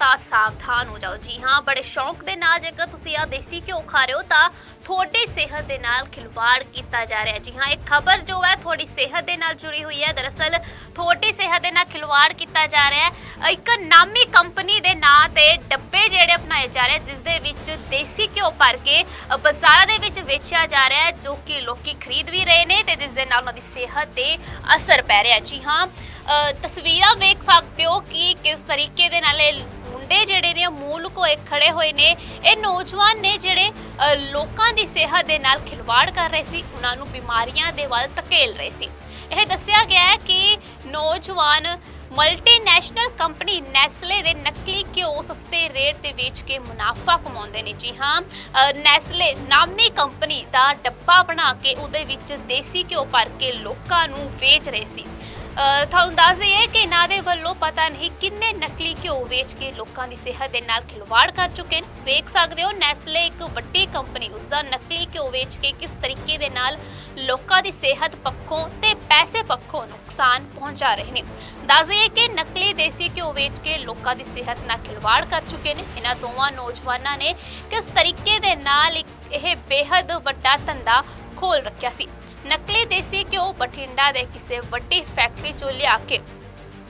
ਤਾਂ ਸਾਵਧਾਨ ਹੋ ਜਾਓ। ਜੀ ਹਾਂ ਬੜੇ ਸ਼ੌਂਕ ਦੇ ਨਾਲ ਜੇਕਰ ਤੁਸੀਂ ਆ ਦੇਸੀ ਘਿਓ ਖਾ ਰਹੇ ਹੋ ਤਾਂ ਤੁਹਾਡੀ ਸਿਹਤ ਦੇ ਨਾਲ ਖਿਲਵਾੜ ਕੀਤਾ ਜਾ ਰਿਹਾ ਜੀ ਹਾਂ ਇਹ ਖਬਰ ਜੋ ਹੈ ਤੁਹਾਡੀ ਸਿਹਤ ਦੇ ਨਾਲ ਜੁੜੀ ਹੋਈ ਹੈ। ਦਰਅਸਲ ਤੁਹਾਡੀ ਸਿਹਤ ਦੇ ਨਾਲ ਖਿਲਵਾੜ ਕੀਤਾ ਜਾ ਰਿਹਾ ਹੈ। ਇੱਕ ਨਾਮੀ ਕੰਪਨੀ ਦੇ ਨਾਂ ਤੇ ਡੱਬੇ ਜਿਹੜੇ ਅਪਣਾਏ ਜਾ ਰਹੇ ਜਿਸ ਦੇ ਵਿੱਚ ਦੇਸੀ ਘਿਓ ਭਰ ਕੇ ਅ, ਬਾਜ਼ਾਰਾਂ ਦੇ ਵਿੱਚ ਵੇਚਿਆ ਜਾ ਰਿਹਾ ਹੈ ਜੋ ਕਿ ਲੋਕੀ ਖਰੀਦ ਵੀ ਰਹੇ ਨੇ ਤੇ ਜਿਸ ਦੇ ਨਾਲ ਉਹਨਾਂ ਦੀ ਸਿਹਤ ਤੇ ਅਸਰ ਪੈ ਰਿਹਾ ਜੀ ਹਾਂ ਤਸਵੀਰਾਂ ਵੇਖ ਸਕਦੇ ਹੋ ਕਿ ਕਿਸ ਤਰੀਕੇ ਦੇ ਨਾਲ ਇਹ ਮੁੰਡੇ ਜਿਹੜੇ ਨੇ ਉਹ ਮੂਲ ਕੋਏ ਖੜੇ ਹੋਏ ਨੇ। ਇਹ ਨੌਜਵਾਨ ਨੇ ਜਿਹੜੇ ਅ, ਲੋਕਾਂ ਦੀ ਸਿਹਤ ਦੇ ਨਾਲ ਖਿਲਵਾੜ ਕਰ ਰਹੇ ਸੀ ਉਹਨਾਂ ਨੂੰ ਬਿਮਾਰੀਆਂ ਦੇ ਵੱਲ ਧਕੇਲ ਰਹੇ ਸੀ। ਇਹ ਦੱਸਿਆ ਗਿਆ ਹੈ ਕਿ ਨੌਜਵਾਨ ਮਲਟੀਨੈਸ਼ਨਲ ਕੰਪਨੀ ਨੈਸਲੇ ਦੇ ਨਕਲੀ ਘਿਓ ਸਸਤੇ ਰੇਟ ਤੇ ਵੇਚ ਕੇ ਮੁਨਾਫਾ ਕਮਾਉਂਦੇ ਨੇ। ਜੀ ਹਾਂ ਅ, ਨੈਸਲੇ ਨਾਮੀ ਕੰਪਨੀ ਦਾ ਡੱਬਾ ਬਣਾ ਕੇ ਉਹਦੇ ਵਿੱਚ ਦੇਸੀ ਘਿਓ ਭਰ ਕੇ ਲੋਕਾਂ ਨੂੰ ਵੇਚ ਰਹੇ ਸੀ। ਤੁਹਾਨੂੰ ਦੱਸ ਦਈਏ ਕਿ ਇਹਨਾਂ ਦੇ ਵੱਲੋਂ ਪਤਾ ਨਹੀਂ ਕਿੰਨੇ ਨਕਲੀ ਘਿਓ ਵੇਚ ਕੇ ਲੋਕਾਂ ਦੀ ਸਿਹਤ ਦੇ ਨਾਲ ਖਿਲਵਾੜ ਕਰ ਚੁੱਕੇ ਨੇ। ਵੇਖ ਸਕਦੇ ਹੋ, ਨੈਸਲੇ ਇੱਕ ਵੱਡੀ ਕੰਪਨੀ ਉਸ ਦਾ ਨਕਲੀ ਘਿਓ ਵੇਚ ਕੇ ਕਿਸ ਤਰੀਕੇ ਦੇ ਨਾਲ ਲੋਕਾਂ ਦੀ ਸਿਹਤ ਪੱਖੋਂ ਤੇ ਪੈਸੇ ਪੱਖੋਂ ਨੁਕਸਾਨ ਪਹੁੰਚਾ ਰਹੇ ਨੇ। ਦੱਸ ਦਈਏ ਕਿ ਨਕਲੀ ਦੇਸੀ ਘਿਓ ਵੇਚ ਕੇ ਲੋਕਾਂ ਦੀ ਸਿਹਤ ਨਾਲ ਖਿਲਵਾੜ ਕਰ ਚੁੱਕੇ ਨੇ। ਇਹਨਾਂ ਦੋਵਾਂ ਨੌਜਵਾਨਾਂ ਨੇ ਕਿਸ ਤਰੀਕੇ ਦੇ ਨਾਲ ਇੱਕ ਇਹ ਬੇਹੱਦ ਵੱਡਾ ਧੰਦਾ ਖੋਲ ਰੱਖਿਆ ਸੀ। ਨਕਲੀ ਦੇਸੀ ਘਿਓ, ਬਠਿੰਡਾ ਦੇ ਕਿਸੇ ਵੱਡੀ ਫੈਕਟਰੀ ਚੋਂ ਲਿਆ ਕੇ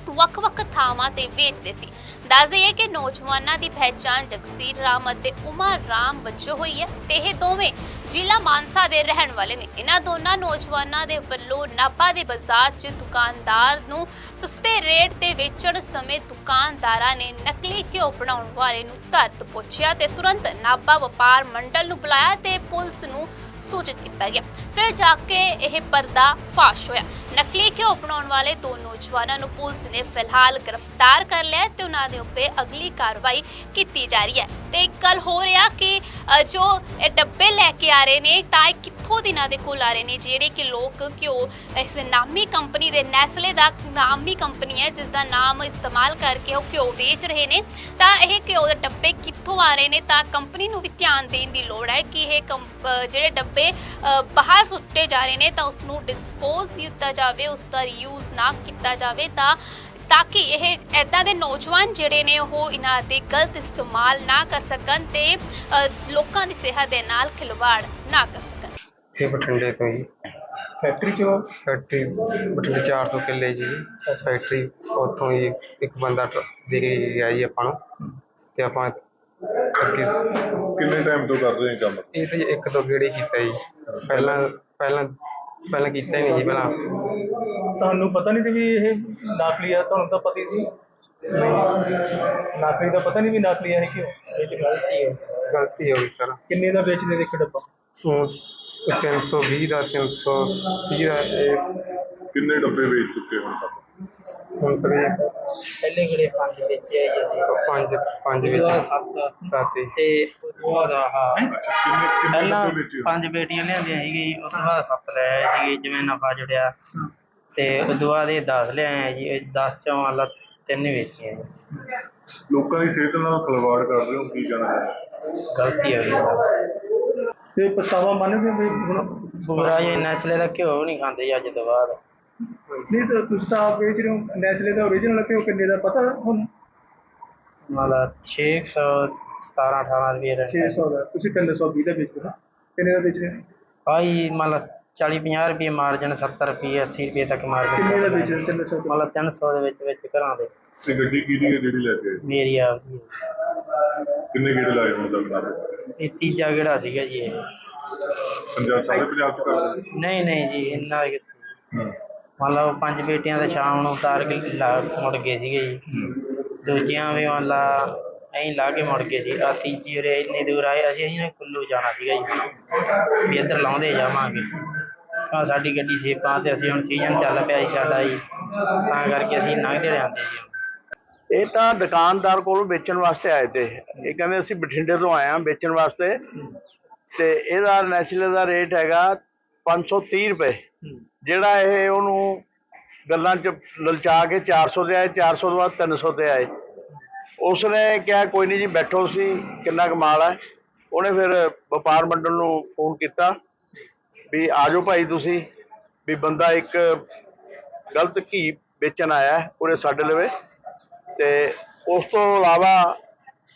ਵੱਖ-ਵੱਖ ਥਾਵਾਂ ਤੇ ਵੇਚਦੇ ਸੀ। ਦੱਸ ਦਈਏ ਕਿ ਨੌਜਵਾਨਾਂ ਦੀ ਪਹਿਚਾਣ ਜਗਸੀਰ ਰਾਮ ਅਤੇ ਉਮਾ ਰਾਮ ਵਜੋਂ ਹੋਈ ਹੈ ਤੇ ਇਹ ਦੋਵੇਂ ਜ਼ਿਲ੍ਹਾ ਮਾਨਸਾ ਦੇ ਰਹਿਣ ਵਾਲੇ ਨੇ। ਇਹਨਾਂ ਦੋਨਾਂ ਨੌਜਵਾਨਾਂ ਦੇ ਵੱਲੋਂ ਨਾਭਾ ਦੇ ਬਾਜ਼ਾਰ 'ਚ ਦੁਕਾਨਦਾਰ ਨੂੰ ਸਸਤੇ ਰੇਟ ਤੇ ਵੇਚਣ ਸਮੇਂ ਦੁਕਾਨਦਾਰਾਂ ਨੇ ਨਕਲੀ ਘਿਓ ਬਣਾਉਣ ਵਾਲੇ ਨੂੰ ਧਰਤ ਪੁੱਛਿਆ ਤੇ ਤੁਰੰਤ ਨਾਭਾ ਵਪਾਰ ਮੰਡਲ ਨੂੰ ਬੁਲਾਇਆ ਤੇ ਪੁਲਿਸ ਨੂੰ ਸੂਚਿਤ ਕੀਤਾ ਗਿਆ। ਫਿਰ ਜਾ ਕੇ ਇਹ ਪਰਦਾ ਫਾਸ਼ ਹੋਇਆ। ਨਕਲੀ ਘਿਓ ਬਣਾਉਣ ਵਾਲੇ ਦੋ ਨੌਜਵਾਨਾਂ ਨੂੰ ਪੁਲਿਸ ਨੇ ਫਿਲਹਾਲ ਗ੍ਰਿਫਤਾਰ ਕਰ ਲਿਆ ਹੈ ਤੇ ਉਹਨਾਂ ਦੇ ਉੱਤੇ ਅਗਲੀ ਕਾਰਵਾਈ ਕੀਤੀ ਜਾ ਰਹੀ ਹੈ। ਤੇ ਇੱਕ ਗੱਲ ਹੋ ਰਿਹਾ ਕਿ ਜੋ ਇਹ ਡੱਬੇ ਲੈ ਕੇ ਆ ਰਹੇ ਨੇ, ਤਾਂ ਇਹ ਕਿੱਥੋਂ ਦਿਨਾਂ ਦੇ ਕੋਲ ਆ ਰਹੇ ਨੇ, ਜਿਹੜੇ ਕਿ ਲੋਕ ਘਿਓ ਇਸ ਨਾਮੀ ਕੰਪਨੀ ਦੇ ਨੈਸਲੇ ਦਾ ਨਾਮੀ ਕੰਪਨੀ ਹੈ ਜਿਸ ਦਾ ਨਾਮ ਇਸਤੇਮਾਲ ਕਰਕੇ ਉਹ ਘਿਓ ਵੇਚ ਰਹੇ ਨੇ। ਤਾਂ ਇਹ ਘਿਓ ਦੇ ਡੱਬੇ ਕਿੱਥੋਂ ਆ ਰਹੇ ਨੇ, ਤਾਂ ਕੰਪਨੀ ਨੂੰ ਵੀ ਧਿਆਨ ਦੇਣ ਦੀ ਲੋੜ ਹੈ ਕਿ ਇਹ ਕੰਪ- ਜਿਹੜੇ ਡੱਬੇ ਬਾਹਰ ਸੁੱਟੇ ਜਾ ਰਹੇ ਨੇ, ਤਾਂ ਉਸ ਨੂੰ ਡਿਸਪੋਜ਼ ਕੀਤਾ ਜਾਵੇ ਉਸ ਦਾ ਯੂਜ਼ ਨਾ ਕੀਤਾ ਜਾਵੇ ਤਾਂ ਤਾਂ ਕਿ ਇਹ ਐਦਾਂ ਦੇ ਨੌਜਵਾਨ ਜਿਹੜੇ ਨੇ ਉਹ ਇਹਨਾਂ ਦੇ ਗਲਤ ਇਸਤੇਮਾਲ ਨਾ ਕਰ ਸਕਣ ਤੇ ਲੋਕਾਂ ਦੀ ਸਿਹਤ ਦੇ ਨਾਲ ਖਿਲਵਾੜ ਨਾ ਕਰ ਸਕਣ। ਇਹ ਬਠਿੰਡੇ ਤੋਂ ਜੀ। ਫੈਕਟਰੀ ਚੋਂ? ਫੈਕਟਰੀ ਬਠਿੰਡੇ 400 ਕਿੱਲੇ ਜੀ। ਫੈਕਟਰੀ ਉੱਥੋਂ ਹੀ ਇੱਕ ਬੰਦਾ ਦੇ ਕੇ ਗਿਆ ਜੀ ਆਪਾਂ ਨੂੰ। ਤੇ ਆਪਾਂ ਅੱਗੇ ਕਿੰਨੇ ਟਾਈਮ ਤੋਂ ਕਰ ਰਹੇ ਹੋ ਕੰਮ? ਇਹ ਤਾਂ ਜੀ ਇੱਕ ਦੋ ਗੇੜੇ ਕੀਤਾ ਜੀ। ਪਹਿਲਾਂ ਪਹਿਲਾਂ ਪਹਿਲਾਂ ਕੀਤਾ ਹੀ ਨਹੀਂ ਜੀ ਪਹਿਲਾਂ ਤੁਹਾਨੂੰ ਪਤਾ ਨਹੀਂ ਸੀ ਵੀ ਇਹ ਨਕਲੀ ਆ ਤੁਹਾਨੂੰ ਤਾਂ ਪਤਾ ਹੀ ਸੀ। ਨਕਲੀ ਦਾ ਪਤਾ ਨਹੀਂ ਵੀ ਨਕਲੀ ਆ ਇਹ ਕਿਉਂ ਇਹ ਚ ਗਲਤੀ ਹੈ। ਗਲਤੀ ਹੋ ਗਈ ਸਰ। ਕਿੰਨੇ ਦਾ ਵੇਚਦੇ ਨੇ ਇੱਕ ਡੱਬਾ? ਉਹ 320 ਦਾ 330 ਦਾ ਇਹ ਕਿੰਨੇ ਡੱਬੇ ਵੇਚ ਚੁੱਕੇ ਹੁਣ ਤੱਕ? ਹੁਣ ਪਹਿਲੇ ਕਿਹੜੇ ਪੰਜ ਵੇਚੇ ਆ। ਜੀ ਪੰਜ ਪੰਜ ਵਿੱਚ। ਸੱਤ। ਤੇ ਉਹ ਪਹਿਲਾਂ ਪੰਜ ਬੇਟੀਆਂ ਲਿਆਂਦੀਆਂ ਸੀਗੀ ਜੀ ਉਸ ਤੋਂ ਬਾਅਦ ਸੱਤ ਲੈ ਆਏ ਸੀਗੇ ਜਿਵੇਂ ਨਫਾ ਜੁੜਿਆ। ਤੇ ਤੋਂ ਬਾਅਦ ਇਹ 10 ਲਿਆਏ ਜੀ 10 ਚੋਂ ਮੰਨ ਲਾ ਤਿੰਨ ਹੀ ਵੇਚੀਆਂ ਜੀ। ਲੋਕਾਂ ਦੀ ਸਿਹਤ ਨਾਲ ਖਿਲਵਾੜ ਕਰ ਰਹੇ ਹੋ ਕੀ ਕਹਿਣਾ? ਹੈ ਗਲਤੀ ਹੋ ਗਈ। ਤੇ ਪਛਤਾਵਾ ਮੰਨਦੇ ਹੋ ਵੀ ਹੁਣ ਪੂਰਾ ਜੀ ਨਸਲੇ ਦਾ ਘਿਓ ਨਹੀਂ ਖਾਂਦੇ ਜੀ ਅੱਜ ਤੋਂ ਬਾਅਦ। ਨਹੀਂ ਤਾਂ ਤੁਸੀਂ ਤਾਂ ਆਪ ਵੇਚ ਰਹੇ ਹੋ ਨੈਸਲੇ ਦਾ ਓਰੀਜਨਲ ਕਿਉਂ ਕਿੰਨੇ ਦਾ ਪਤਾ ਹੁਣ? ਮੰਨ ਲਾ 600 17 18 ਰੁਪਏ ਦਾ 600 ਦਾ। ਤੁਸੀਂ 320 ਦਾ ਵੇਚ ਰਹੇ ਹੋ ਕਿੰਨੇ ਦਾ ਵੇਚ ਰਹੇ ਹੋ? ਆਈ ਮੰਨ ਲਾ 40 50 ਰੁਪਏ ਮਾਰਜਨ 70 ਰੁਪਏ 80 ਰੁਪਏ ਤੱਕ ਮਾਰਜਨ ਕਿੰਨੇ ਦਾ ਵੇਚ ਰਹੇ ਹੋ? 300 ਮੰਨ ਲਾ 300 ਦੇ ਵਿੱਚ ਵਿੱਚ ਘਰਾਂ ਦੇ। ਤੇ ਗੱਡੀ ਕਿਹਦੀ ਹੈ ਜਿਹੜੀ ਲੈ ਕੇ ਆਏ? ਮੇਰੀ ਆਪ ਦੀ ਹੈ। ਕਿੰਨੇ ਗੇੜੇ ਲਾਏ ਹੁਣ ਤੱਕ ਨਾਲ? ਇਹ ਤੀਜਾ ਕਿਹੜਾ ਸੀਗਾ ਜੀ ਇਹ। ਪੰਜਾਬ ਸਾਰੇ ਪੰਜਾਬ ਚ ਕਰਦੇ ਨਹੀਂ ਨਹੀਂ ਜੀ ਇੰਨਾ ਕਿੱਥੇ। ਹੂੰ। ਮੰਨ ਲਓ ਪੰਜ ਬੇਟੀਆਂ ਦਾ ਸ਼ਾਮ ਨੂੰ ਉਤਾਰ ਕੇ ਲਾ ਮੁੜ ਗਏ ਸੀਗੇ ਜੀ। ਦੂਜੀਆਂ ਵੀ ਮੰਨ ਲਾ ਐਂ ਲਾ ਕੇ ਮੁੜ ਗਏ ਸੀ। ਆ ਤੀਜੀ ਉਰੇ ਇੰਨੀ ਦੂਰ ਆਏ ਅਸੀਂ ਅਸੀਂ ਕੁੱਲੂ ਜਾਣਾ ਸੀਗਾ ਜੀ। ਵੀ ਇੱਧਰ ਲਾਉਂਦੇ ਜਾਵਾਂਗੇ। ਆ ਸਾਡੀ ਗੱਡੀ ਸੇਪਾਂ ਤੇ ਅਸੀਂ ਹੁਣ ਸੀਜ਼ਨ ਚੱਲ ਪਿਆ ਜੀ ਸਾਡਾ ਜੀ। ਤਾਂ ਕਰਕੇ ਅਸੀਂ ਲੰਘਦੇ ਜਾਂਦੇ ਜੀ ਇਹ ਤਾਂ ਦੁਕਾਨਦਾਰ ਕੋਲੋਂ ਵੇਚਣ ਵਾਸਤੇ ਆਏ ਤੇ। ਇਹ ਕਹਿੰਦੇ ਅਸੀਂ ਬਠਿੰਡੇ ਤੋਂ ਆਏ ਹਾਂ ਵੇਚਣ ਵਾਸਤੇ। ਤੇ ਇਹਦਾ ਨੈਚੁਰਲ ਦਾ ਰੇਟ ਹੈਗਾ 530 ਰੁਪਏ। ਜਿਹੜਾ ਇਹ ਉਹਨੂੰ ਗੱਲਾਂ 'ਚ ਲਲਚਾ ਕੇ 400 ਦੇ ਆਏ 400 ਤੋਂ ਬਾਅਦ 300 ਤੇ ਆਏ। ਉਸਨੇ ਕਿਹਾ ਕੋਈ ਨਹੀਂ ਜੀ ਬੈਠੋ ਸੀ ਕਿੰਨਾ ਕਮਾਲ ਹੈ ਉਹਨੇ ਫਿਰ ਵਪਾਰ ਮੰਡਲ ਨੂੰ ਫੋਨ ਕੀਤਾ ਵੀ ਆਜੋ ਭਾਈ ਤੁਸੀਂ ਵੀ ਬੰਦਾ ਇੱਕ ਗਲਤ ਘੀ ਵੇਚਣ ਆਇਆ ਹੈ, ਉਹਨੇ ਸਾਡੇ ਲਵੇ। ਤੇ ਉਸ ਤੋਂ ਇਲਾਵਾ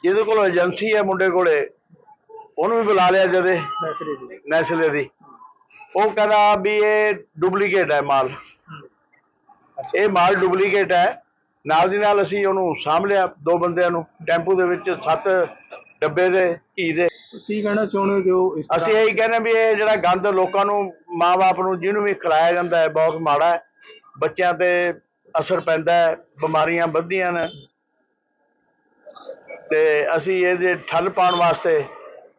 ਜਿਹਦੇ ਕੋਲ ਏਜੰਸੀ ਹੈ ਮੁੰਡੇ ਕੋਲੇ ਉਹਨੂੰ ਵੀ ਬੁਲਾ ਲਿਆ ਜਦੇ ਨੈਸਲੇ ਦੀ। ਉਹ ਕਹਿੰਦਾ ਵੀ ਇਹ ਡੁਪਲੀਕੇਟ ਹੈ ਮਾਲ। ਇਹ ਮਾਲ ਡੁਪਲੀਕੇਟ ਹੈ। ਨਾਲ ਦੀ ਨਾਲ ਅਸੀਂ ਉਹਨੂੰ ਸਾਂਭ ਲਿਆ ਦੋ ਬੰਦਿਆਂ ਨੂੰ ਟੈਂਪੂ ਦੇ ਵਿੱਚ ਸੱਤ ਡੱਬੇ ਦੇ ਘੀ ਦੇ। ਕੀ ਕਹਿਣਾ ਚਾਹੁੰਦੇ ਹੋ ਜੋ ਇਸ ਅਸੀਂ ਇਹੀ ਕਹਿੰਦੇ ਵੀ ਇਹ ਜਿਹੜਾ ਗੰਦ ਲੋਕਾਂ ਨੂੰ ਮਾਪੇ ਨੂੰ ਜਿਹਨੂੰ ਵੀ ਖਿਲਾਇਆ ਜਾਂਦਾ ਹੈ ਬਹੁਤ ਮਾੜਾ ਹੈ। ਬੱਚਿਆਂ ਤੇ ਅਸਰ ਪੈਂਦਾ ਹੈ ਬਿਮਾਰੀਆਂ ਵੱਧਦੀਆਂ ਨੇ। ਤੇ ਅਸੀਂ ਇਹਦੇ ਠੱਲ ਪਾਉਣ ਵਾਸਤੇ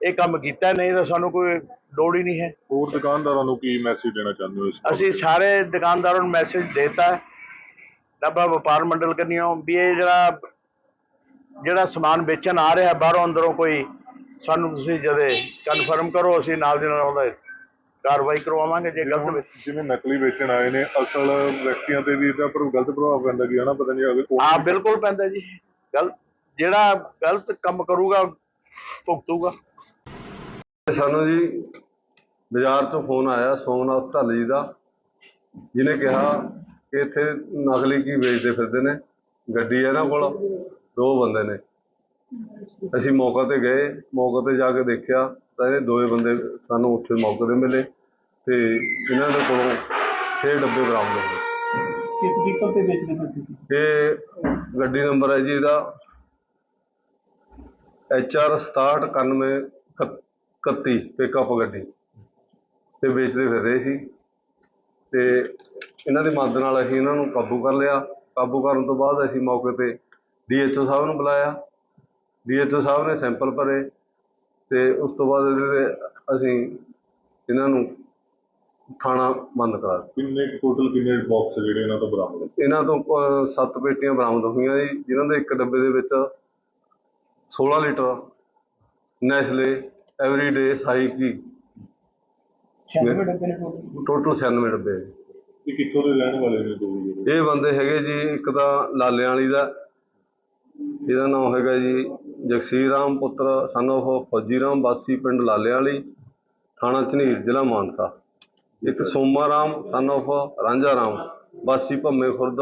ਇਹ ਕੰਮ ਕੀਤਾ ਨਹੀਂ ਤਾਂ ਸਾਨੂੰ ਕੋਈ ਲੋੜ ਹੀ ਨਹੀਂ ਹੈ। ਹੋਰ ਦੁਕਾਨਦਾਰਾਂ ਨੂੰ ਕੀ ਮੈਸੇਜ ਦੇਣਾ ਚਾਹੁੰਦੇ ਹੋ ਇਸ? ਅਸੀਂ ਸਾਰੇ ਦੁਕਾਨਦਾਰਾਂ ਨੂੰ ਮੈਸੇਜ ਦੇਤਾ ਹੈ। ਡੱਬਾ ਵਪਾਰ ਮੰਡਲ ਕੰਨਿਓ ਵੀ ਇਹ ਜਿਹੜਾ ਜਿਹੜਾ ਸਮਾਨ ਵੇਚਣ ਆ ਰਿਹਾ ਬਾਹਰੋਂ ਅੰਦਰੋਂ ਕੋਈ ਸਾਨੂੰ ਤੁਸੀਂ ਜਦੇ ਕਨਫਰਮ ਕਰੋ ਅਸੀਂ ਨਾਲ ਦੀ ਨਾਲ ਉਹਦਾ ਕਾਰਵਾਈ ਕਰਵਾਵਾਂਗੇ ਜੇ ਗਲਤ ਜਿਵੇਂ ਨਕਲੀ ਵੇਚਣ ਆਏ ਨੇ ਅਸਲ ਵਿਅਕਤੀਆਂ ਤੇ ਵੀ ਇਹਦਾ ਪਰ ਗਲਤ ਪ੍ਰਭਾਵ ਪੈਂਦਾ ਕਿ ਹਨਾ ਪਤਾ ਨਹੀਂ ਅਗਰ ਕੋਈ ਹਾਂ ਬਿਲਕੁਲ ਪੈਂਦਾ ਜੀ। ਗਲਤ ਜਿਹੜਾ ਗਲਤ ਕੰਮ ਕਰੂਗਾ ਭੁਗਤੂਗਾ। ਸਾਨੂੰ ਜੀ ਬਾਜ਼ਾਰ ਤੋਂ ਫੋਨ ਆਇਆ ਸੋਮਨਾਥ ਢੱਲ ਜੀ ਦਾ ਜਿਹਨੇ ਕਿਹਾ ਕਿ ਇੱਥੇ ਨਕਲੀ ਕੀ ਵੇਚਦੇ ਫਿਰਦੇ ਨੇ? ਗੱਡੀ ਹੈ ਇਹਨਾਂ ਕੋਲ ਦੋ ਬੰਦੇ ਨੇ। ਅਸੀਂ ਮੌਕੇ ਤੇ ਗਏ ਮੌਕੇ ਤੇ ਜਾ ਕੇ ਦੇਖਿਆ ਤਾਂ ਇਹ ਦੋਵੇਂ ਬੰਦੇ ਸਾਨੂੰ ਉੱਥੇ ਮੌਕੇ ਤੇ ਮਿਲੇ ਤੇ ਇਹਨਾਂ ਦੇ ਕੋਲੋਂ 6 ਡੱਬੇ ਬਰਾਮਦ ਹੋਏ ਕਿਸ ਵਹੀਕਲ ਤੇ ਵੇਚਦੇ ਫਿਰਦੇ ਇਹ ਗੱਡੀ ਨੰਬਰ ਹੈ ਜੀ ਇਹਦਾ HR 6791 31 ਪਿਕਅਪ ਗੱਡੀ। ਤੇ ਵੇਚਦੇ ਫਿਰ ਰਹੇ ਸੀ। ਤੇ ਇਹਨਾਂ ਦੀ ਮਦਦ ਨਾਲ ਅਸੀਂ ਇਹਨਾਂ ਨੂੰ ਕਾਬੂ ਕਰ ਲਿਆ। ਕਾਬੂ ਕਰਨ ਤੋਂ ਬਾਅਦ ਅਸੀਂ ਮੌਕੇ ਤੇ ਡੀਐਚਓ ਸਾਹਿਬ ਨੂੰ ਬੁਲਾਇਆ। ਡੀਐਚਓ ਸਾਹਿਬ ਨੇ ਸੈਂਪਲ ਭਰੇ ਤੇ ਉਸ ਤੋਂ ਬਾਅਦ ਇਹਦੇ ਤੇ ਅਸੀਂ ਇਹਨਾਂ ਨੂੰ ਥਾਣਾ ਬੰਦ ਕਰਾ ਦਿੱਤਾ। ਕਿੰਨੇ ਟੋਟਲ ਕਿੰਨੇ ਬਾਕਸ ਜਿਹੜੇ ਇਹਨਾਂ ਤੋਂ ਬਰਾਮਦ ਹੋਏ? ਇਹਨਾਂ ਤੋਂ ਅਹ, ਸੱਤ ਪੇਟੀਆਂ ਬਰਾਮਦ ਹੋਈਆਂ ਜੀ ਜਿਨ੍ਹਾਂ ਦੇ ਇੱਕ ਡੱਬੇ ਦੇ ਵਿੱਚ 16 ਲੀਟਰ ਨੈਸਲੇ ਐਵਰੀਡੇ ਸਾਈ ਕੀ 96 ਡੱਬੇ ਨੇ total। ਟੋਟਲ 96 ਡੱਬੇ ਹੈ। ਇਹ ਕਿੱਥੋਂ ਦੇ ਰਹਿਣ ਵਾਲੇ ਨੇ ਦੋ ਜਿਹੜੇ ਇਹ ਬੰਦੇ ਹੈਗੇ ਜੀ ਇੱਕ ਤਾਂ ਲਾਲਿਆਂ ਵਾਲੀ ਦਾ। ਇਹਦਾ ਨਾਮ ਹੈਗਾ ਜੀ ਜਗਸੀਰ ਰਾਮ ਪੁੱਤਰ son of ਫੌਜੀ ਰਾਮ ਵਾਸੀ ਪਿੰਡ ਲਾਲਿਆਂ ਵਾਲੀ ਥਾਣਾ ਝਨੀਰ ਜ਼ਿਲ੍ਹਾ ਮਾਨਸਾ। ਇੱਕ ਸੋਮਾ ਰਾਮ son of ਰਾਂਝਾ ਰਾਮ ਵਾਸੀ ਭੰਮੇ ਖੁਰਦ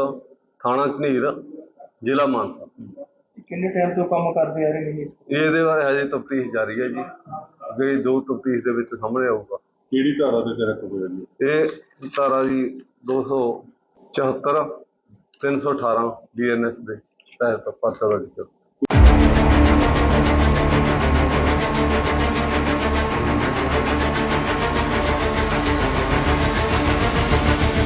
ਥਾਣਾ ਝਨੀਰ ਜ਼ਿਲ੍ਹਾ ਮਾਨਸਾ। ਕਿੰਨੇ ਟਾਈਮ ਤੋਂ ਕੰਮ ਕਰਦੇ ਆ ਰਹੇ ਨੇ ਇਹ? ਇਹਦੇ ਬਾਰੇ ਹਜੇ ਤਫਤੀਸ਼ ਜਾਰੀ ਹੈ ਜੀ। ਅੱਗੇ ਜੋ ਤਫਤੀਸ਼ ਦੇ ਵਿੱਚ ਸਾਹਮਣੇ ਆਊਗਾ। ਕਿਹੜੀ ਧਾਰਾ ਦੇ ਤਹਿਤ ਹੋਇਆ ਜੀ? ਇਹ ਧਾਰਾ ਜੀ 274 318 ਬੀਐਨਐਸ ਦੇ ਤਹਿਤ ਪਰਚਾ ਦਰਜ ਕੀਤਾ।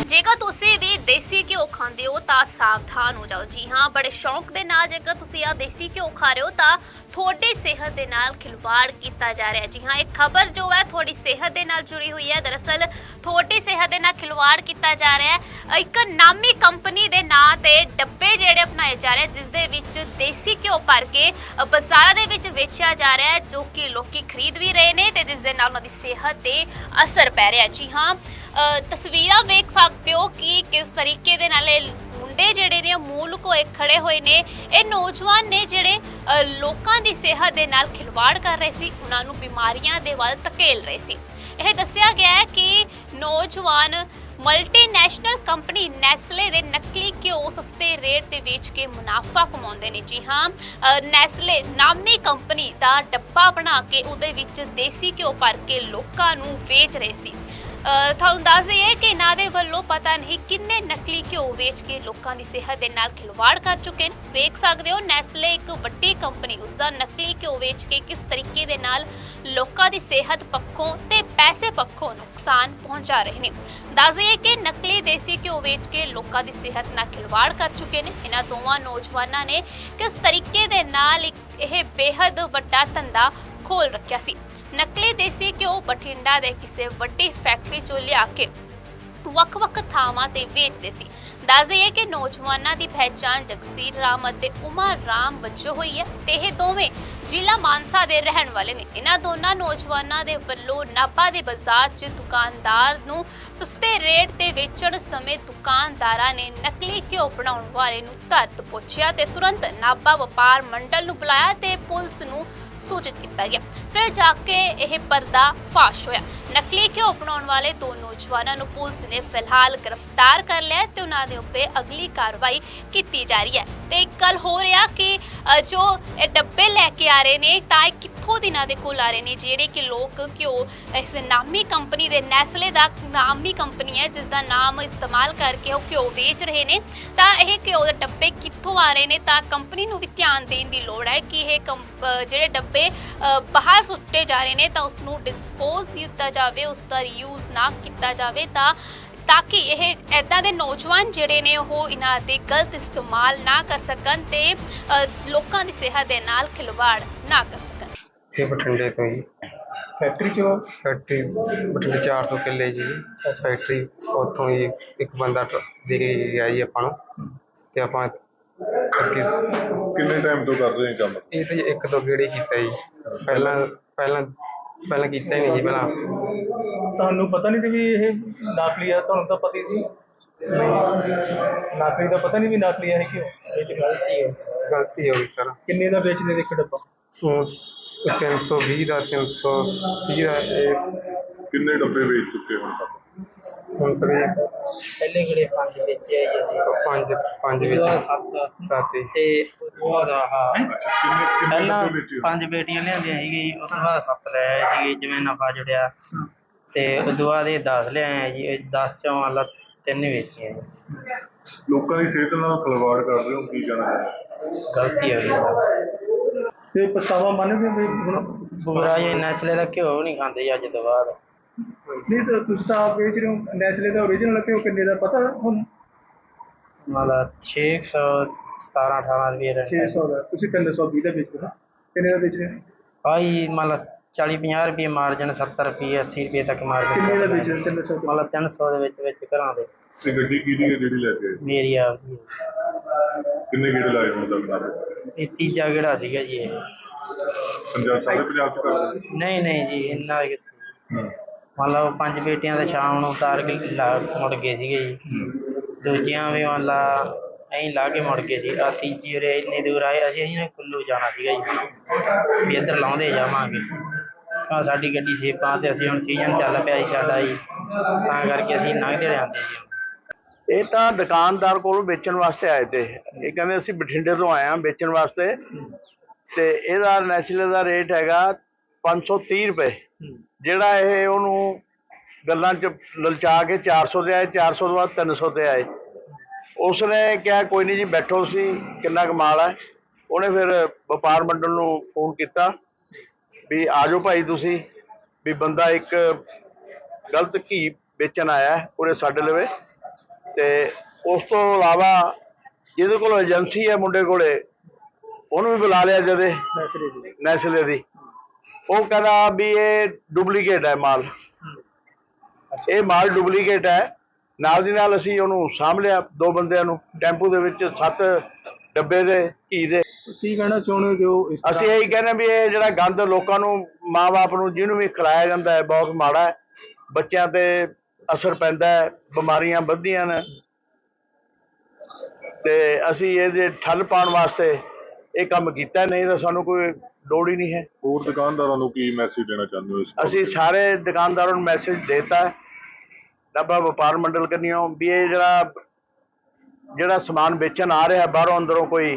ਜੇਕਰ ਤੁਸੀਂ ਵੀ ਦੇਸੀ ਘਿਓ ਖਾਂਦੇ ਹੋ ਤਾਂ ਸਾਵਧਾਨ ਹੋ ਜਾਓ। ਜੀ ਹਾਂ ਬੜੇ ਸ਼ੌਂਕ ਦੇ ਨਾਲ ਜੇਕਰ ਤੁਸੀਂ ਆ ਦੇਸੀ ਘਿਓ ਖਾ ਰਹੇ ਹੋ ਤਾਂ ਤੁਹਾਡੀ ਸਿਹਤ ਦੇ ਨਾਲ ਖਿਲਵਾੜ ਕੀਤਾ ਜਾ ਰਿਹਾ ਜੀ ਹਾਂ ਇਹ ਖਬਰ ਜੋ ਹੈ ਤੁਹਾਡੀ ਸਿਹਤ ਦੇ ਨਾਲ ਜੁੜੀ ਹੋਈ ਹੈ। ਦਰਅਸਲ ਤੁਹਾਡੀ ਸਿਹਤ ਦੇ ਨਾਲ ਖਿਲਵਾੜ ਕੀਤਾ ਜਾ ਰਿਹਾ ਹੈ। ਇੱਕ ਨਾਮੀ ਕੰਪਨੀ ਦੇ ਨਾਂ ਤੇ ਡੱਬੇ ਜਿਹੜੇ ਅਪਣਾਏ ਜਾ ਰਹੇ ਜਿਸ ਦੇ ਵਿੱਚ ਦੇਸੀ ਘਿਓ ਭਰ ਕੇ ਅ, ਬਾਜ਼ਾਰਾਂ ਦੇ ਵਿੱਚ ਵੇਚਿਆ ਜਾ ਰਿਹਾ ਹੈ ਜੋ ਕਿ ਲੋਕੀ ਖਰੀਦ ਵੀ ਰਹੇ ਨੇ ਤੇ ਜਿਸ ਦੇ ਨਾਲ ਉਹਨਾਂ ਦੀ ਸਿਹਤ ਤੇ ਅਸਰ ਪੈ ਰਿਹਾ ਜੀ ਹਾਂ ਤਸਵੀਰਾਂ ਵੇਖ ਸਕਦੇ ਹੋ ਕਿ ਕਿਸ ਤਰੀਕੇ ਦੇ ਨਾਲ ਇਹ ਮੁੰਡੇ ਜਿਹੜੇ ਨੇ, ਉਹ ਮੂੰਹ ਲੁਕੋਏ ਖੜੇ ਹੋਏ ਨੇ। ਇਹ ਨੌਜਵਾਨ ਨੇ ਜਿਹੜੇ ਲੋਕਾਂ ਦੀ ਸਿਹਤ ਦੇ ਨਾਲ ਖਿਲਵਾੜ ਕਰ ਰਹੇ ਸੀ, ਉਹਨਾਂ ਨੂੰ ਬਿਮਾਰੀਆਂ ਦੇ ਵੱਲ ਧਕੇਲ ਰਹੇ ਸੀ। ਇਹ ਦੱਸਿਆ ਗਿਆ ਹੈ ਕਿ ਨੌਜਵਾਨ ਮਲਟੀਨੈਸ਼ਨਲ ਕੰਪਨੀ ਨੈਸਲੇ ਦੇ ਨਕਲੀ ਘਿਓ ਸਸਤੇ ਰੇਟ ਤੇ ਵੇਚ ਕੇ ਮੁਨਾਫਾ ਕਮਾਉਂਦੇ ਨੇ। ਜੀ ਹਾਂ ਨੈਸਲੇ ਨਾਮੀ ਕੰਪਨੀ ਦਾ ਡੱਬਾ ਬਣਾ ਕੇ ਉਹਦੇ ਵਿੱਚ ਦੇਸੀ ਘਿਓ ਭਰ ਕੇ ਲੋਕਾਂ ਨੂੰ ਵੇਚ ਰਹੇ ਸੀ। ਤੁਹਾਨੂੰ ਦੱਸ ਦਈਏ ਕਿ ਇਹਨਾਂ ਦੇ ਵੱਲੋਂ ਪਤਾ ਨਹੀਂ ਕਿੰਨੇ ਨਕਲੀ ਘਿਓ ਵੇਚ ਕੇ ਲੋਕਾਂ ਦੀ ਸਿਹਤ ਦੇ ਨਾਲ ਖਿਲਵਾੜ ਕਰ ਚੁੱਕੇ ਨੇ। ਵੇਖ ਸਕਦੇ ਹੋ, ਨੈਸਲੇ ਇੱਕ ਵੱਡੀ ਕੰਪਨੀ ਉਸ ਦਾ ਨਕਲੀ ਘਿਓ ਵੇਚ ਕੇ ਕਿਸ ਤਰੀਕੇ ਦੇ ਨਾਲ ਲੋਕਾਂ ਦੀ ਸਿਹਤ ਪੱਖੋਂ ਤੇ ਪੈਸੇ ਪੱਖੋਂ ਨੁਕਸਾਨ ਪਹੁੰਚਾ ਰਹੇ ਨੇ। ਦੱਸ ਦਈਏ ਕਿ ਨਕਲੀ ਦੇਸੀ ਘਿਓ ਵੇਚ ਕੇ ਲੋਕਾਂ ਦੀ ਸਿਹਤ ਨਾਲ ਖਿਲਵਾੜ ਕਰ ਚੁੱਕੇ ਨੇ। ਇਹਨਾਂ ਦੋਵਾਂ ਨੌਜਵਾਨਾਂ ਨੇ ਕਿਸ ਤਰੀਕੇ ਦੇ ਨਾਲ ਇੱਕ ਇਹ ਬੇਹੱਦ ਵੱਡਾ ਧੰਦਾ ਖੋਲ ਰੱਖਿਆ ਸੀ। ਨਕਲੀ ਦੇਸੀ ਘਿਓ, ਬਠਿੰਡਾ ਦੇ ਕਿਸੇ ਵੱਡੀ ਫੈਕਟਰੀ ਚੋਂ ਲਿਆ ਕੇ ਵੱਖ-ਵੱਖ ਥਾਵਾਂ ਤੇ ਵੇਚਦੇ ਸੀ। ਦੱਸ ਦਈਏ ਕਿ ਨੌਜਵਾਨਾਂ ਦੀ ਪਹਿਚਾਣ ਜਗਸੀਰ ਰਾਮ ਅਤੇ ਉਮਾ ਰਾਮ ਵਜੋਂ ਹੋਈ ਹੈ ਤੇ ਇਹ ਦੋਵੇਂ ਜ਼ਿਲ੍ਹਾ ਮਾਨਸਾ ਦੇ ਰਹਿਣ ਵਾਲੇ ਨੇ। ਇਹਨਾਂ ਦੋਨਾਂ ਨੌਜਵਾਨਾਂ ਦੇ ਵੱਲੋਂ ਨਾਭਾ ਦੇ ਬਾਜ਼ਾਰ 'ਚ ਦੁਕਾਨਦਾਰ ਨੂੰ ਸਸਤੇ ਰੇਟ ਤੇ ਵੇਚਣ ਸਮੇਂ ਦੁਕਾਨਦਾਰਾਂ ਨੇ ਨਕਲੀ ਘਿਓ ਬਣਾਉਣ ਵਾਲੇ ਨੂੰ ਧਰਤ ਪੁੱਛਿਆ ਤੇ ਤੁਰੰਤ ਨਾਭਾ ਵਪਾਰ ਮੰਡਲ ਨੂੰ ਬੁਲਾਇਆ ਤੇ ਪੁਲਿਸ ਨੂੰ ਸੂਚਿਤ ਕੀਤਾ ਗਿਆ। ਫਿਰ ਜਾ ਕੇ ਇਹ ਪਰਦਾ ਫਾਸ਼ ਹੋਇਆ। ਨਕਲੀ ਘਿਓ ਬਣਾਉਣ ਵਾਲੇ ਦੋ ਨੌਜਵਾਨਾਂ ਨੂੰ ਪੁਲਿਸ ਨੇ ਫਿਲਹਾਲ ਗ੍ਰਿਫਤਾਰ ਕਰ ਲਿਆ ਤੇ ਉਹਨਾਂ ਦੇ ਉੱਤੇ ਅਗਲੀ ਕਾਰਵਾਈ ਕੀਤੀ ਜਾ ਰਹੀ ਹੈ। ਤੇ ਇੱਕ ਗੱਲ ਹੋ ਰਿਹਾ ਕਿ ਜੋ ਇਹ ਡੱਬੇ ਲੈ ਕੇ ਆ ਰਹੇ ਨੇ, ਤਾਂ ਇਹ ਕਿੱਥੋਂ ਦਿਨਾਂ ਦੇ ਕੋਲ ਆ ਰਹੇ ਨੇ, ਜਿਹੜੇ ਕਿ ਲੋਕ ਘਿਓ ਇਸ ਨਾਮੀ ਕੰਪਨੀ ਦੇ ਨੈਸਲੇ ਦਾ ਨਾਮੀ ਕੰਪਨੀ ਹੈ ਜਿਸ ਦਾ ਨਾਮ ਇਸਤੇਮਾਲ ਕਰਕੇ ਉਹ ਘਿਓ ਵੇਚ ਰਹੇ ਨੇ। ਤਾਂ ਇਹ ਘਿਓ ਦੇ ਡੱਬੇ ਕਿੱਥੋਂ ਆ ਰਹੇ ਨੇ, ਤਾਂ ਕੰਪਨੀ ਨੂੰ ਵੀ ਧਿਆਨ ਦੇਣ ਦੀ ਲੋੜ ਹੈ ਕਿ ਇਹ ਕੰਪ- ਜਿਹੜੇ ਡੱਬੇ ਬਾਹਰ ਸੁੱਟੇ ਜਾ ਰਹੇ ਨੇ, ਤਾਂ ਉਸ ਨੂੰ ਡਿਸਪੋਜ਼ ਕੀਤਾ ਜਾਵੇ, ਉਸ ਦਾ ਯੂਜ਼ ਨਾ ਕੀਤਾ ਜਾਵੇ, ਤਾਂ ਤਾਂ ਕਿ ਇਹ ਐਦਾਂ ਦੇ ਨੌਜਵਾਨ ਜਿਹੜੇ ਨੇ, ਉਹ ਇਹਨਾਂ ਦੇ ਗਲਤ ਇਸਤੇਮਾਲ ਨਾ ਕਰ ਸਕਣ ਤੇ ਲੋਕਾਂ ਦੀ ਸਿਹਤ ਦੇ ਨਾਲ ਖਿਲਵਾੜ ਨਾ ਕਰ ਸਕਣ। ਇਹ ਬਠਿੰਡੇ ਤੋਂ ਜੀ। ਫੈਕਟਰੀ ਚੋਂ? ਫੈਕਟਰੀ ਬਠਿੰਡੇ 400 ਕਿੱਲੇ ਜੀ। ਫੈਕਟਰੀ ਉੱਥੋਂ ਹੀ ਇੱਕ ਬੰਦਾ ਟ- ਦੇ ਕੇ ਗਿਆ ਜੀ ਆਪਾਂ ਨੂੰ। ਤੇ ਆਪਾਂ ਅੱਗੇ ਕਿੰਨੇ ਟਾਈਮ ਤੋਂ ਕਰ ਰਹੇ ਹੋ ਕੰਮ? ਇਹ ਤਾਂ ਜੀ ਇੱਕ ਦੋ ਗੇੜੇ ਕੀਤਾ ਜੀ। ਪਹਿਲਾਂ ਪਹਿਲਾਂ ਪਹਿਲਾਂ ਕੀਤਾ ਹੀ ਨਹੀਂ ਜੀ ਪਹਿਲਾਂ। ਤੁਹਾਨੂੰ ਪਤਾ ਨਹੀਂ ਸੀ ਵੀ ਇਹ ਨਕਲੀ ਆ ਤੁਹਾਨੂੰ ਤਾਂ ਪਤਾ ਹੀ ਸੀ। ਨਕਲੀ ਦਾ ਪਤਾ ਨਹੀਂ ਵੀ ਨਕਲੀ ਆ ਇਹ ਕਿਉਂ ਇਹ ਚ ਗਲਤੀ ਹੈ। ਗਲਤੀ ਹੋ ਗਈ ਸਰ। ਕਿੰਨੇ ਦਾ ਵੇਚਦੇ ਇੱਕ ਡੱਬਾ? ਉਹ 320 ਦਾ 330 ਦਾ ਇਹ ਕਿੰਨੇ ਡੱਬੇ ਵੇਚ ਚੁੱਕੇ ਹੁਣ ਤੱਕ? ਹੁਣ ਤੱਕ ਪਹਿਲੇ ਗੜੇ ਪੰਜ ਵੇਚੇ ਆ ਜੀ ਪੰਜ ਪੰਜ ਵਿੱਚ। ਸੱਤ। ਸਾਥੀ ਤੇ ਉਹ ਅੱਛਾ ਕਿੰਨੇ ਕਿੰਨੇ ਪਹਿਲਾਂ ਡੱਬੇ ਵੇਚੇ ਪੰਜ ਬੇਟੀਆਂ ਲਿਆਂਦੀਆਂ ਸੀਗੀ ਜੀ ਉਸ ਤੋਂ ਬਾਅਦ ਸੱਤ ਲੈ ਆਏ ਸੀਗੇ ਜਿਵੇਂ ਨਫਾ ਜੁੜਿਆ। ਤੇ ਉਸ ਤੋਂ ਬਾਅਦ ਇਹ 10 ਲਿਆਏ ਜੀ 10 ਚੋਂ ਮੰਨ ਲਾ ਤਿੰਨ ਹੀ ਵੇਚੀਆਂ ਜੀ। ਲੋਕਾਂ ਦੀ ਸਿਹਤ ਨਾਲ ਖਿਲਵਾੜ ਕਰ ਰਹੇ ਹੋ ਕੀ ਕਹਿਣਾ ਚਾਹੁੰਦੇ ਗਲਤੀ ਹੋ ਗਈ। ਤੇ ਪਛਤਾਵਾ ਮੰਨਦੇ ਹੋ ਵੀ ਹੁਣ ਪੂਰਾ ਜੀ ਨਸਲੇ ਦਾ ਘਿਓ ਨਹੀਂ ਖਾਂਦੇ ਜੀ ਅੱਜ ਤੋਂ ਬਾਅਦ। ਨਹੀਂ ਤਾਂ ਤੁਸੀਂ ਤਾਂ ਆਪ ਵੇਚ ਰਹੇ ਹੋ ਨੈਸਲੇ ਦਾ ਓਰੀਜਨਲ ਘਿਓ ਕਿੰਨੇ ਦਾ ਪਤਾ ਹੁਣ? ਮੰਨ ਲਾ 600 17 18 ਰੁਪਏ ਦਾ। 600 ਦਾ ਤੁਸੀਂ 320 ਦਾ ਵੇਚ ਰਹੇ ਹੋ ਕਿੰਨੇ ਦਾ ਵੇਚ ਰਹੇ ਹੋ? ਆਈ ਮੰਨ ਲਾ 40 50 ਰੁਪਏ ਮਾਰਜਨ 70 ਰੁਪਏ 80 ਰੁਪਏ ਤੱਕ ਮਾਰਜਨ ਕਿੰਨੇ ਦਾ ਵੇਚ ਰਹੇ ਹੋ? 300 ਮੰਨ ਲਾ 300 ਦੇ ਵਿੱਚ ਵਿੱਚ ਘਰਾਂ ਦੇ। ਤੇ ਗੱਡੀ ਕਿਹਦੀ ਹੈ ਜਿਹੜੀ ਲੈ ਕੇ ਆਏ? ਮੇਰੀ ਆ। ਕਿੰਨੇ ਗੇੜੇ ਲਾਏ ਹੁਣ ਤੱਕ ਨਾਲ ਇਹ ਤੀਜਾ ਕਿਹੜਾ ਸੀਗਾ ਜੀ ਇਹ। ਪੰਜਾਬ ਸਾਰੇ ਪੰਜਾਬ ਚ ਕਰਦੇ ਨਹੀਂ ਨਹੀਂ ਜੀ ਇੰਨਾ ਕਿੱਥੇ। ਹੂੰ। ਮੰਨ ਲਓ ਪੰਜ ਬੇਟੀਆਂ ਦਾ ਸ਼ਾਮ ਨੂੰ ਉਤਾਰ ਕੇ ਲਾ ਮੁੜ ਗਏ ਸੀਗੇ ਜੀ। ਦੂਜੀਆਂ ਵੀ ਮੰਨ ਲਾ ਐਂ ਲਾ ਕੇ ਮੁੜ ਗਏ ਸੀ। ਆ ਤੀਜੀ ਉਰੇ ਇੰਨੀ ਦੂਰ ਆਏ ਅਸੀਂ ਅਸੀਂ ਨੇ ਕੁੱਲੂ ਜਾਣਾ ਸੀਗਾ ਜੀ। ਵੀ ਇੱਧਰ ਲਾਉਂਦੇ ਜਾਵਾਂਗੇ। ਆ ਸਾਡੀ ਗੱਡੀ ਸੇਪਾਂ ਤੇ ਅਸੀਂ ਹੁਣ ਸੀਜ਼ਨ ਚੱਲ ਪਿਆ ਜੀ ਸਾਡਾ ਜੀ। ਤਾਂ ਕਰਕੇ ਅਸੀਂ ਲੰਘਦੇ ਜਾਂਦੇ ਜੀ ਇਹ ਤਾਂ ਦੁਕਾਨਦਾਰ ਕੋਲੋਂ ਵੇਚਣ ਵਾਸਤੇ ਆਏ ਤੇ। ਇਹ ਕਹਿੰਦੇ ਅਸੀਂ ਬਠਿੰਡੇ ਤੋਂ ਆਏ ਹਾਂ ਵੇਚਣ ਵਾਸਤੇ। ਤੇ ਇਹਦਾ ਨੈਸਲੇ ਦਾ ਰੇਟ ਹੈਗਾ 530 ਰੁਪਏ। ਜਿਹੜਾ ਇਹ ਉਹਨੂੰ ਗੱਲਾਂ 'ਚ ਲਲਚਾ ਕੇ 400 ਦੇ ਆਏ 400 ਤੋਂ ਬਾਅਦ 300 ਤੇ ਆਏ। ਉਸਨੇ ਕਿਹਾ, ਕੋਈ ਨਹੀਂ ਜੀ, ਬੈਠੋ ਸੀ ਕਿੰਨਾ ਕਮਾਲ ਹੈ ਉਹਨੇ ਫਿਰ ਵਪਾਰ ਮੰਡਲ ਨੂੰ ਫੋਨ ਕੀਤਾ ਵੀ ਆਜੋ ਭਾਈ ਤੁਸੀਂ, ਵੀ ਬੰਦਾ ਇੱਕ ਗਲਤ ਘੀ ਵੇਚਣ ਆਇਆ ਹੈ ਸਾਡੇ ਲਵੇ। ਤੇ ਉਸ ਤੋਂ ਇਲਾਵਾ ਜਿਹਦੇ ਕੋਲ ਏਜੰਸੀ ਹੈ ਮੁੰਡੇ ਕੋਲੇ ਉਹਨੂੰ ਵੀ ਬੁਲਾ ਲਿਆ ਜਦੇ ਨੈਸਲੇ ਦੀ ਨੈਸਲੇ ਦੀ ਉਹ ਕਹਿੰਦਾ ਵੀ ਇਹ ਡੁਪਲੀਕੇਟ ਹੈ ਮਾਲ। ਇਹ ਮਾਲ ਡੁਪਲੀਕੇਟ ਹੈ। ਨਾਲ ਦੀ ਨਾਲ ਅਸੀਂ ਉਹਨੂੰ ਸਾਂਭ ਲਿਆ ਦੋ ਬੰਦਿਆਂ ਨੂੰ। ਟੈਂਪੂ ਦੇ ਵਿੱਚ ਸੱਤ ਡੱਬੇ ਦੇ ਘੀ ਦੇ। ਕੀ ਕਹਿਣਾ ਚਾਹੁੰਦੇ ਹੋ ਜੋ ਇਸ ਅਸੀਂ ਇਹੀ ਕਹਿੰਦੇ ਵੀ ਇਹ ਜਿਹੜਾ ਗੰਦ ਲੋਕਾਂ ਨੂੰ ਮਾਪੇ ਨੂੰ ਜਿਹਨੂੰ ਵੀ ਖਿਲਾਇਆ ਜਾਂਦਾ ਹੈ ਬਹੁਤ ਮਾੜਾ ਹੈ। ਬੱਚਿਆਂ ਤੇ ਅਸਰ ਪੈਂਦਾ ਹੈ ਬਿਮਾਰੀਆਂ ਵੱਧਦੀਆਂ ਨੇ। ਤੇ ਅਸੀਂ ਇਹਦੇ ਠੱਲ ਪਾਉਣ ਵਾਸਤੇ ਇਹ ਕੰਮ ਕੀਤਾ ਨਹੀਂ ਤਾਂ ਸਾਨੂੰ ਕੋਈ ਲੋੜ ਹੀ ਨਹੀਂ ਹੈ। ਹੋਰ ਦੁਕਾਨਦਾਰਾਂ ਨੂੰ ਕੀ ਮੈਸੇਜ ਦੇਣਾ ਚਾਹੁੰਦੇ ਹੋ ਇਸ? ਅਸੀਂ ਸਾਰੇ ਦੁਕਾਨਦਾਰਾਂ ਨੂੰ ਮੈਸੇਜ ਦੇਤਾ ਡੱਬਾ ਵਪਾਰ ਮੰਡਲ ਕਰਨੀਓ ਵੀ ਇਹ ਜਿਹੜਾ ਜਿਹੜਾ ਸਮਾਨ ਵੇਚਣ ਆ ਰਿਹਾ ਬਾਹਰੋਂ ਅੰਦਰੋਂ ਕੋਈ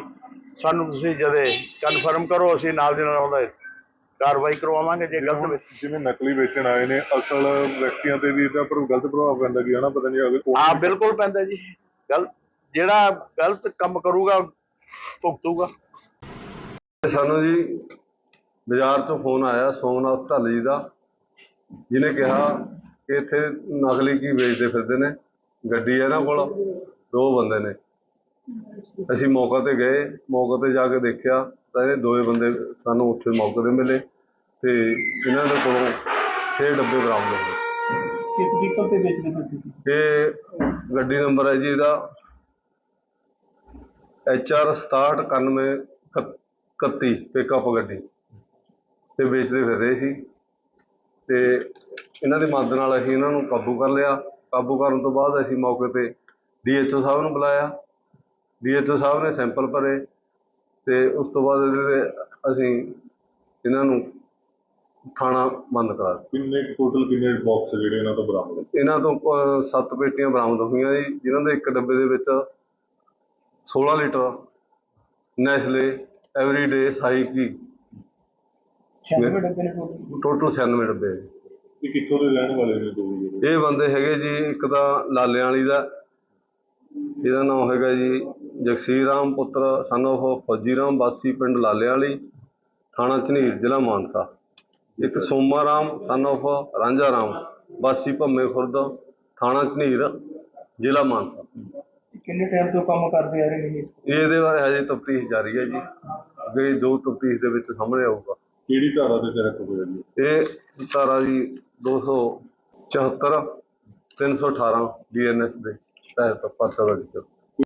ਸਾਨੂੰ ਤੁਸੀਂ ਜਦੇ ਕਨਫਰਮ ਕਰੋ ਅਸੀਂ ਨਾਲ ਦੀ ਨਾਲ ਉਹਦਾ ਕਾਰਵਾਈ ਕਰਵਾਵਾਂਗੇ ਜੇ ਗਲਤ ਵਿੱਚ ਜਿਵੇਂ ਨਕਲੀ ਵੇਚਣ ਆਏ ਨੇ ਅਸਲ ਵਿਅਕਤੀਆਂ ਤੇ ਵੀ ਇਹਦਾ ਪਰ ਗਲਤ ਪ੍ਰਭਾਵ ਪੈਂਦਾ ਕਿ ਹਨਾ ਪਤਾ ਨਹੀਂ ਅਗਰ ਕੌਣ ਹਾਂ ਬਿਲਕੁਲ ਪੈਂਦਾ ਜੀ। ਗਲਤ ਜਿਹੜਾ ਗਲਤ ਕੰਮ ਕਰੂਗਾ ਭੁਗਤੂਗਾ। ਸਾਨੂੰ ਜੀ ਬਾਜ਼ਾਰ ਤੋਂ ਫੋਨ ਆਇਆ ਸੋਮਨਾਥ ਢੱਲ ਜੀ ਦਾ ਜਿਹਨੇ ਕਿਹਾ ਕਿ ਇੱਥੇ ਨਕਲੀ ਕੀ ਵੇਚਦੇ ਫਿਰਦੇ ਨੇ? ਗੱਡੀ ਹੈ ਇਹਨਾਂ ਕੋਲ ਦੋ ਬੰਦੇ ਨੇ। ਅਸੀਂ ਮੌਕੇ ਤੇ ਗਏ ਮੌਕੇ ਤੇ ਜਾ ਕੇ ਦੇਖਿਆ ਤਾਂ ਇਹ ਦੋਵੇਂ ਬੰਦੇ ਸਾਨੂੰ ਉੱਥੇ ਮੌਕੇ ਤੇ ਮਿਲੇ। ਤੇ ਇਹਨਾਂ ਦੇ ਕੋਲੋਂ 6 ਡੱਬੇ ਬਰਾਮਦ ਹੋਏ ਕਿਸ ਵਹੀਕਲ ਤੇ ਵੇਚਦੇ ਹੋ ਤੁਸੀਂ? ਇਹ ਗੱਡੀ ਨੰਬਰ ਹੈ ਜੀ ਇਹਦਾ। 6791 31 ਪਿਕਅਪ ਗੱਡੀ। ਤੇ ਵੇਚਦੇ ਫਿਰ ਰਹੇ ਸੀ। ਤੇ ਇਹਨਾਂ ਦੀ ਮਦਦ ਨਾਲ ਅਸੀਂ ਇਹਨਾਂ ਨੂੰ ਕਾਬੂ ਕਰ ਲਿਆ। ਕਾਬੂ ਕਰਨ ਤੋਂ ਬਾਅਦ ਅਸੀਂ ਮੌਕੇ ਤੇ ਡੀਐਚਓ ਸਾਹਿਬ ਨੂੰ ਬੁਲਾਇਆ। ਡੀਐਚਓ ਸਾਹਿਬ ਨੇ ਸੈਂਪਲ ਭਰੇ। ਤੇ ਉਸ ਤੋਂ ਬਾਅਦ ਇਹਦੇ ਤੇ ਅਸੀਂ ਇਹਨਾਂ ਨੂੰ ਥਾਣਾ ਬੰਦ ਕਰਾ ਦਿੱਤਾ। ਕਿੰਨੇ ਟੋਟਲ ਕਿੰਨੇ ਬਾਕਸ ਜਿਹੜੇ ਇਹਨਾਂ ਤੋਂ ਬਰਾਮਦ ਹੋਏ? ਇਹਨਾਂ ਤੋਂ ਅਹ, ਸੱਤ ਪੇਟੀਆਂ ਬਰਾਮਦ ਹੋਈਆਂ ਜੀ ਜਿਨ੍ਹਾਂ ਦੇ ਇੱਕ ਡੱਬੇ ਦੇ ਵਿੱਚ 16 ਲੀਟਰ ਨੈਸਲੇ ਐਵਰੀਡੇ ਸਾਈ ਕੀ 96 ਡੱਬੇ ਨੇ ਟੋਟਲ ਟੋਟਲ 96 ਡੱਬੇ ਜੀ। ਇਹ ਕਿੱਥੋਂ ਦੇ ਰਹਿਣ ਵਾਲੇ ਨੇ ਦੋ ਜਿਹੜੇ? ਇਹ ਬੰਦੇ ਹੈਗੇ ਜੀ ਇੱਕ ਤਾਂ ਲਾਲਿਆਂ ਵਾਲੀ ਦਾ ਇਹਦਾ ਨਾਮ ਹੈਗਾ ਜੀ ਜਗਸੀਰ ਰਾਮ ਪੁੱਤਰ son of ਫੌਜੀ ਰਾਮ ਵਾਸੀ ਪਿੰਡ ਲਾਲਿਆਂ ਵਾਲੀ ਥਾਣਾ ਝਨੀਰ ਜ਼ਿਲ੍ਹਾ ਮਾਨਸਾ। ਇੱਕ ਸੋਮਾ ਰਾਮ son of ਰਾਂਝਾ ਰਾਮ ਵਾਸੀ ਭੰਮੇ ਖੁਰਦ ਥਾਣਾ ਝਨੀਰ ਜ਼ਿਲ੍ਹਾ ਮਾਨਸਾ। ਕਿੰਨੇ ਟਾਈਮ ਤੋਂ ਕੰਮ ਕਰਦੇ ਆ ਰਹੇ ਨੇ ਇਹ ਇਹਦੇ ਬਾਰੇ ਹਜੇ ਤਫਤੀਸ਼ ਜਾਰੀ ਹੈ ਜੀ। ਅੱਗੇ ਜੋ ਤਫਤੀਸ਼ ਦੇ ਵਿੱਚ ਸਾਹਮਣੇ ਆਊਗਾ। ਕਿਹੜੀ ਧਾਰਾ ਦੇ ਤਹਿਤ ਹੋਇਆ ਜੀ? ਇਹ ਧਾਰਾ ਜੀ 274 318 ਬੀਐਨਐਸ ਦੇ ਤਹਿਤ ਦਰਜ ਕੀਤਾ